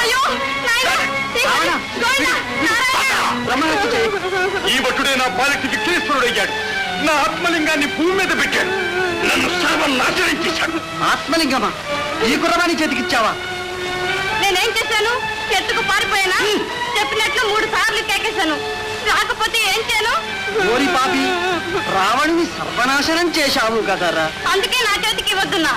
అయ్యో. ఈ భటుడే నా బాలికి విఘ్నేశ్వరుడయ్యాడు నా ఆత్మలింగాన్ని భూమి మీద పెట్టాడు. నన్ను సర్వనాశనం చేశాడు. ఆత్మలింగమా? ఈ కుర్రవాణి చేతికిచ్చావా? నేనేం చేశాను? చెట్టుకు పారిపోయానా? చెప్పినట్లు మూడు సార్లు కేకేశాను. రాకపోతే ఏం చేయను? ఓరి పాపి రావణుని సర్వనాశనం చేశావు కదరా. అందుకే నా చేతికి చేసి